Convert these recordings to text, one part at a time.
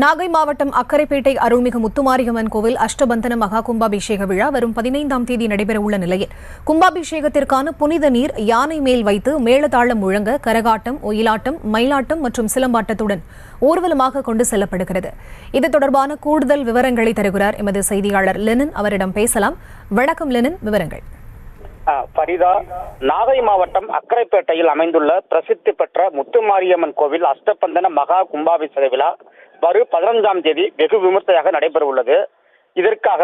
நாகை மாவட்டம் அக்கரைப்பேட்டை அருள்மிகு முத்துமாரியம்மன் கோவில் அஷ்டபந்தன மகா கும்பாபிஷேக விழா வரும் பதினைந்தாம் தேதி நடைபெறவுள்ள நிலையில் கும்பாபிஷேகத்திற்கான புனித நீர் யானை மேல் வைத்து மேளதாளம் முழங்க கரகாட்டம் ஒயிலாட்டம் மயிலாட்டம் மற்றும் சிலம்பாட்டத்துடன் ஊர்வலமாக கொண்டு செல்லப்படுகிறது. இது தொடர்பான கூடுதல் விவரங்களை தருகிறார் எமது செய்தியாளர் லெனின். அவரிடம் பேசலாம். வணக்கம் லெனின். விவரங்கள். ஆ, பரிதா நாகை மாவட்டம் அக்கரைப்பேட்டையில் அமைந்துள்ள பிரசித்தி பெற்ற முத்துமாரியம்மன் கோவில் அஷ்டபந்தன மகா கும்பாபிஷேக விழா வரும் பதினஞ்சாம் தேதி வெகு விமர்சையாக நடைபெற உள்ளது இதற்காக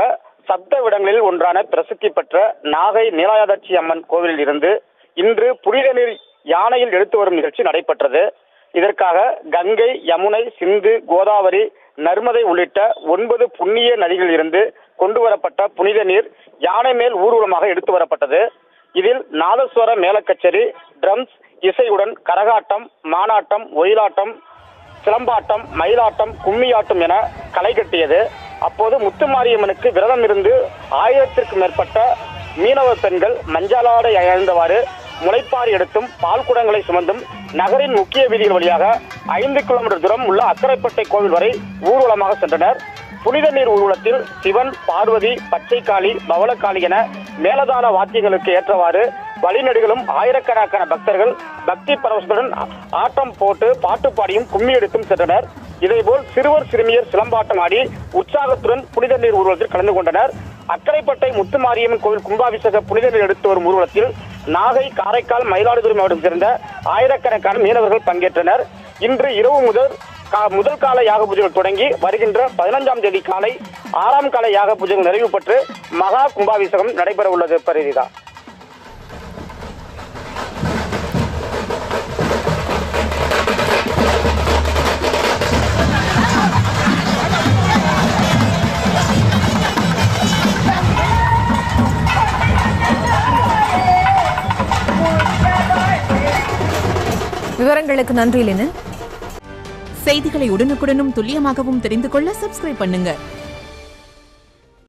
சப்த விடங்களில் ஒன்றான பிரசித்தி பெற்ற நாகை நீலாயதட்சி அம்மன் கோவிலில் இருந்து இன்று புனித நீர் யானையில் எடுத்து வரும் நிகழ்ச்சி நடைபெற்றது. இதற்காக கங்கை யமுனை சிந்து கோதாவரி நர்மதை உள்ளிட்ட ஒன்பது புண்ணிய நதிகளில் இருந்து கொண்டு வரப்பட்ட புனித நீர் யானை மேல் ஊர்வலமாக எடுத்து வரப்பட்டது. இதில் நாதஸ்வர மேலக்கச்சேரி ட்ரம்ஸ் இசையுடன் கரகாட்டம் மானாட்டம் ஒயிலாட்டம் சிலம்பாட்டம் மயிலாட்டம் கும்மியாட்டம் என களை கட்டியது. அப்போது முத்துமாரியம்மனுக்கு விரதம் இருந்து ஆயிரத்திற்கும் மேற்பட்ட மீனவ பெண்கள் மஞ்சளாடை அணிந்தவாறு முளைப்பாரி எடுத்தும் பால் குடங்களை சுமந்தும் நகரின் முக்கிய வீதிகள் வழியாக ஐந்து கிலோமீட்டர் தூரம் உள்ள அக்கரைப்பட்டை கோவில் வரை ஊர்வலமாக சென்றனர். புனித நீர் ஊர்வலத்தில் சிவன் பார்வதி பச்சைக்காளி பவளக்காளி என மேலதான வாத்தியங்களுக்கு ஏற்றவாறு வழிநடுகளும் ஆயிரக்கணக்கான பக்தர்கள் பக்தி பரவசத்துடன் ஆட்டம் போட்டு பாட்டு பாடியும் கும்மி எடுத்தும் சென்றனர். இதேபோல் சிறுவர் சிறுமியர் சிலம்பாட்டம் ஆடி உற்சாகத்துடன் புனித நீர் ஊர்வலத்தில் கலந்து கொண்டனர். அக்கரைப்பட்டை முத்துமாரியம்மன் கோவில் கும்பாபிஷேக புனித நீர் எடுத்து வரும் ஊர்வலத்தில் நாகை காரைக்கால் மயிலாடுதுறை மாவட்டம் சேர்ந்த ஆயிரக்கணக்கான மீனவர்கள் பங்கேற்றனர். இன்று இரவு முதல் கா- முதல் கால யாக பூஜைகள் தொடங்கி வருகின்ற பதினஞ்சாம் தேதி காலை ஆறாம் கால யாக பூஜைகள் நிறைவு பெற்று மகா கும்பாபிஷேகம் நடைபெற உள்ளது பரிதிதா. விவரங்களுக்கு நன்றி லெனின். செய்திகளை உடனுக்குடனும் துல்லியமாகவும் தெரிந்து கொள்ள சப்ஸ்கிரைப் பண்ணுங்க.